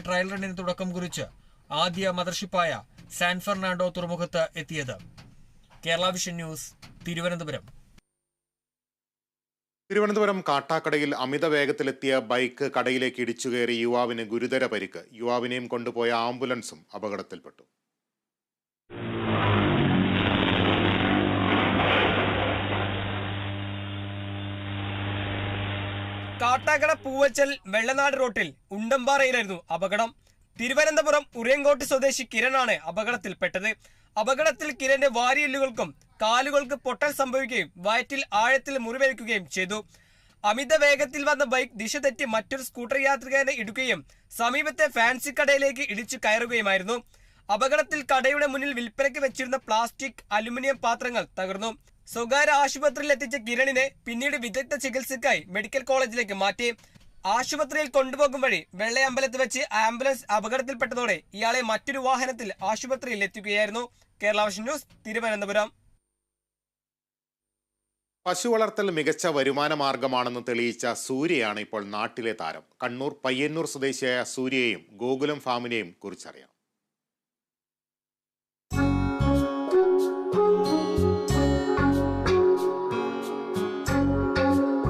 Trial റണ്ണിന് തുടക്കം കുറിച്ച് ആദ്യ മദർഷിപ്പായ സാൻ ഫെർണാണ്ടോ തുറമുഖത്ത് എത്തിയത്. Kerala Vision News Thiruvananthapuram. Thiruvananthapuram കാട്ടാക്കടയിൽ അമിത വേഗത്തിലെത്തിയ ബൈക്ക് കടയിലേക്ക് ഇടിച്ചുകയറി യുവാവിന് ഗുരുതര പരിക്ക്. യുവാവിനെയും കൊണ്ടുപോയ ആംബുലൻസും അപകടത്തിൽപ്പെട്ടു. കാട്ടാക്കട പൂവച്ചൽ വെള്ളനാട് റോട്ടിൽ ഉണ്ടമ്പാറയിലായിരുന്നു അപകടം. തിരുവനന്തപുരം ഉറിയങ്കോട്ട് സ്വദേശി കിരണാണ് അപകടത്തിൽപ്പെട്ടത്. അപകടത്തിൽ കിരന്റെ വാരിയെല്ലുകൾക്കും കാലുകൾക്ക് പൊട്ടൽ സംഭവിക്കുകയും വയറ്റിൽ ആഴത്തിൽ മുറിവേൽക്കുകയും ചെയ്തു. അമിത വേഗത്തിൽ വന്ന ബൈക്ക് ദിശ തെറ്റി മറ്റൊരു സ്കൂട്ടർ യാത്രികനെ ഇടുകയും സമീപത്തെ ഫാൻസി കടയിലേക്ക് ഇടിച്ചു കയറുകയുമായിരുന്നു. അപകടത്തിൽ കടയുടെ മുന്നിൽ വിൽപ്പനയ്ക്ക് വെച്ചിരുന്ന പ്ലാസ്റ്റിക് അലുമിനിയം പാത്രങ്ങൾ തകർന്നു. സ്വകാര്യ ആശുപത്രിയിൽ എത്തിച്ച കിരണിനെ പിന്നീട് വിദഗ്ധ ചികിത്സയ്ക്കായി മെഡിക്കൽ കോളേജിലേക്ക് മാറ്റി. ആശുപത്രിയിൽ കൊണ്ടുപോകും വഴി വെള്ളയമ്പലത്ത് വെച്ച് ആംബുലൻസ് അപകടത്തിൽപ്പെട്ടതോടെ ഇയാളെ മറ്റൊരു വാഹനത്തിൽ ആശുപത്രിയിൽ എത്തിക്കുകയായിരുന്നു കേരള ന്യൂസ് തിരുവനന്തപുരം. പശു വളർത്തൽ മികച്ച വരുമാന മാർഗമാണെന്ന് തെളിയിച്ച സൂര്യയാണ് ഇപ്പോൾ നാട്ടിലെ താരം. കണ്ണൂർ പയ്യന്നൂർ സ്വദേശിയായ സൂര്യയെയും ഗോകുലം ഫാമിനെയും കുറിച്ചറിയാം.